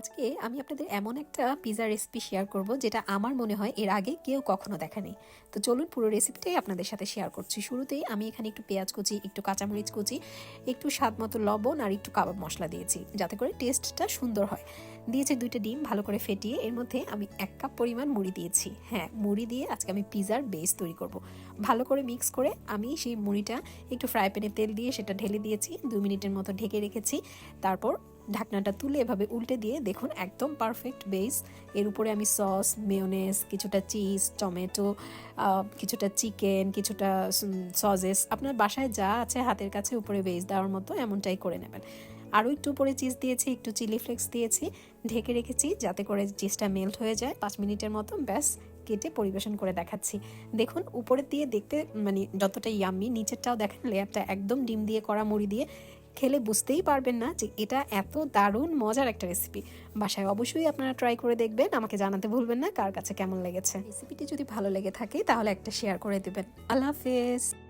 আজকে আমি আপনাদের এমন একটা পিৎজা রেসিপি শেয়ার করব যেটা আমার মনে হয় এর আগে কেউ কখনো দেখেনি। তো চলুন পুরো রেসিপিটাই আপনাদের সাথে শেয়ার করছি। শুরুতেই আমি এখানে একটু পেঁয়াজ কুচি, একটু কাঁচামরিচ কুচি, একটু স্বাদ মতো লবণ আর একটু কাবাব মশলা দিয়েছি, যাতে করে টেস্টটা সুন্দর হয়। দিয়েছি দুইটা ডিম ভালো করে ফেটিয়ে, এর মধ্যে আমি এক কাপ পরিমাণ মুড়ি দিয়েছি। হ্যাঁ মুড়ি দিয়ে আজকে আমি পিৎজার বেস তৈরি করব। ভালো করে মিক্স করে আমি সেই মুড়িটা একটু ফ্রাই প্যানে তেল দিয়ে সেটা ঢেলে দিয়েছি, দু মিনিটের মতো ঢেকে রেখেছি। তারপর ঢাকনাটা তুলে এভাবে উল্টে দিয়ে দেখুন একদম পারফেক্ট বেস এর উপরে আমি সস মেয়োনেজ কিছুটা চিজ টমেটো কিছুটা চিকেন কিছুটা সসেস আপনার বাসায় যা আছে হাতের কাছে উপরে বেস দেওয়ার মতো এমনটাই করে নেবেন। আরও একটু উপরে চিজ দিয়েছি, একটু চিলি ফ্লেক্স দিয়েছি। ঢেকে রেখেছি যাতে করে চিজটা মেল্ট হয়ে যায়। পাঁচ মিনিটের মতো ব্যাস, কেটে পরিবেশন করে দেখাচ্ছি। দেখুন উপরের দিয়ে দেখতে মানে যতটা ইয়াম্মি নিচেরটাও দেখেন লেয়ারটা একদম ডিম দিয়ে করা মুড়ি দিয়ে। খেলে বুঝতেই পারবেন না যে এটা এত দারুণ, মজার একটা রেসিপি বাসায় অবশ্যই আপনারা ট্রাই করে দেখবেন। আমাকে জানাতে ভুলবেন না কার কাছে কেমন লেগেছে। রেসিপিটি যদি ভালো লেগে থাকে, তাহলে একটা শেয়ার করে দেবেন। আল্লাহ হাফেজ।